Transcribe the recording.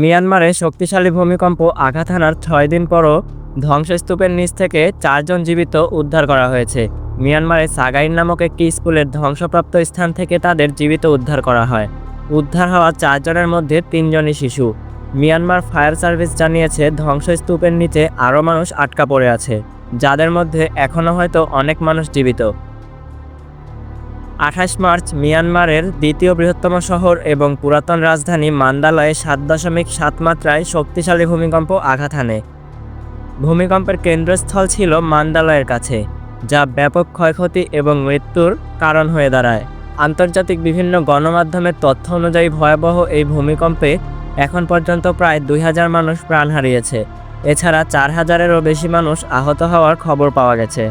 মিয়ানমারে শক্তিশালী ভূমিকম্প আঘাত হানার ছয় দিন পরও ধ্বংসস্তূপের নিচ থেকে চারজন জীবিত উদ্ধার করা হয়েছে। মিয়ানমারে সাগাইন নামক একটি স্কুলের ধ্বংসপ্রাপ্ত স্থান থেকে তাদের জীবিত উদ্ধার করা হয়। উদ্ধার হওয়া চারজনের মধ্যে তিনজনই শিশু। মিয়ানমার ফায়ার সার্ভিস জানিয়েছে, ধ্বংসস্তূপের নিচে আরও মানুষ আটকা পড়ে আছে, যাদের মধ্যে এখনও হয়তো অনেক মানুষ জীবিত। আঠাশ মার্চ মিয়ানমারের দ্বিতীয় বৃহত্তম শহর এবং পুরাতন রাজধানী মান্দালয়ে সাত দশমিক সাত মাত্রায় শক্তিশালী ভূমিকম্প আঘাত হানে। ভূমিকম্পের কেন্দ্রস্থল ছিল মান্দালয়ের কাছে, যা ব্যাপক ক্ষয়ক্ষতি এবং মৃত্যুর কারণ হয়ে দাঁড়ায়। আন্তর্জাতিক বিভিন্ন গণমাধ্যমের তথ্য অনুযায়ী ভয়াবহ এই ভূমিকম্পে এখন পর্যন্ত প্রায় দুই হাজার মানুষ প্রাণ হারিয়েছে। এছাড়া চার হাজারেরও বেশি মানুষ আহত হওয়ার খবর পাওয়া গেছে।